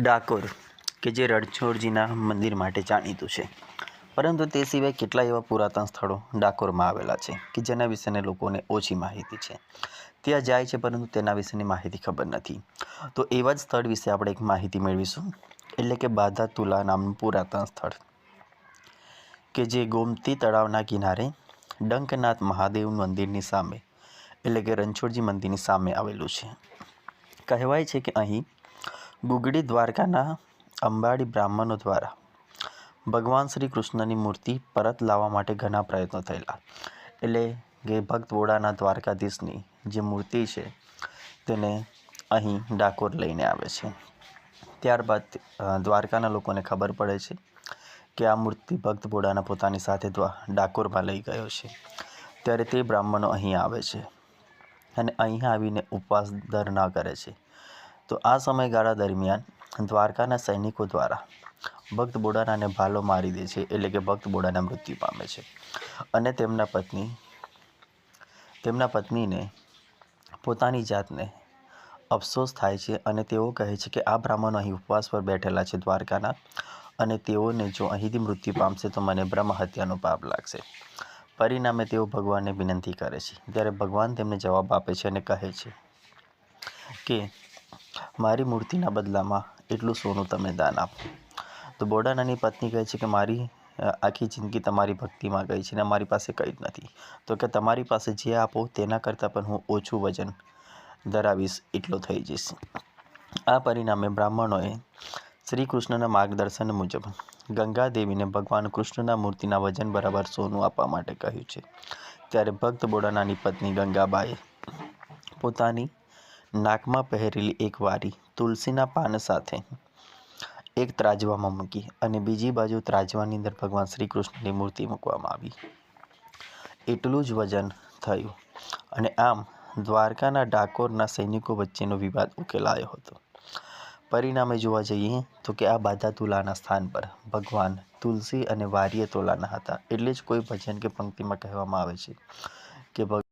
ડાકોર, કે જે રણછોડજીના મંદિર માટે જાણીતું છે. પરંતુ તે સિવાય કેટલા એવા પુરાતન સ્થળો ડાકોરમાં આવેલા છે, કે જેના વિશેને લોકોને ઓછી માહિતી છે. ત્યાં જાય છે, પરંતુ તેના વિશેની માહિતી ખબર નથી. તો એવા જ સ્થળ વિશે આપણે એક માહિતી મેળવીશું. એટલે કે બાધા તુલા નામનું પુરાતન સ્થળ, કે જે ગોમતી તળાવના કિનારે ડંકનાથ મહાદેવ મંદિરની સામે, એટલે કે રણછોડજી મંદિરની સામે આવેલું છે. કહેવાય છે કે અહીં ગુગડી દ્વારકાના અંબાડી બ્રાહ્મણો દ્વારા ભગવાન શ્રી કૃષ્ણની મૂર્તિ પરત લાવવા માટે ઘણા પ્રયત્નો થયેલા. એટલે કે ભક્ત વોડાના દ્વારકાધીશની જે મૂર્તિ છે તેને અહીં ડાકોર લઈને આવે છે. ત્યારબાદ દ્વારકાના લોકોને ખબર પડે છે કે આ મૂર્તિ ભક્ત બોડાના પોતાની સાથે ડાકોરમાં લઈ ગયો છે. ત્યારે તે બ્રાહ્મણો અહીં આવે છે અને અહીં આવીને ઉપવાસ ધરણા કરે છે. તો આ સમયગાળા દરમિયાન દ્વારકાના સૈનિકો દ્વારા ભક્ત બોડાનાને ભાલો મારી દે છે, એટલે કે ભક્ત બોડાના મૃત્યુ પામે છે. અને તેમના પત્ની, તેમના પત્નીને પોતાની જાતને અફસોસ થાય છે અને તેઓ કહે છે કે આ બ્રાહ્મણો અહીં ઉપવાસ પર બેઠેલા છે દ્વારકાના અને તેઓને જો અહીંથી મૃત્યુ પામશે તો મને બ્રહ્મ હત્યાનો પાપ લાગશે. પરિણામે તેઓ ભગવાનને વિનંતી કરે છે. ત્યારે ભગવાન તેમને જવાબ આપે છે અને કહે છે કે મારી મૂર્તિના બદલામાં એટલું સોનું તમે દાન આપો. તો બોડાનાની પત્ની કહે છે કે મારી આખી જિંદગી તમારી ભક્તિમાં ગઈ છે ને મારી પાસે કંઈ જ નથી. તો કે તમારી પાસે જે આપો તેના કરતાં પણ હું ઓછું વજન ધરાવીશ એટલો થઈ જઈશ. આ પરિણામે બ્રાહ્મણોએ શ્રી કૃષ્ણના માર્ગદર્શન મુજબ ગંગા દેવીને ભગવાન કૃષ્ણના મૂર્તિના વજન બરાબર સોનું આપવા માટે કહ્યું છે. ત્યારે ભક્ત બોડાનાની પત્ની ગંગાબાએ પોતાની નાકમાં પહેરેલી એક વારી તુલસીના પાન સાથે એક ત્રાજવામાં મૂકી અને બીજી બાજુ ત્રાજવાની અંદર ભગવાન શ્રી કૃષ્ણની મૂર્તિ મૂકવામાં આવી. એટલું જ વજન થયું અને આમ દ્વારકાના ડાકોરના સૈનિકો વચ્ચેનો વિવાદ ઉકેલાયો હતો. પરિણામે જોવા જઈએ તો કે આ બાધા તુલાના સ્થાન પર ભગવાન તુલસી અને વારીએ તોલાના હતા. એટલે જ કોઈ ભજન કે પંક્તિમાં કહેવામાં આવે છે કે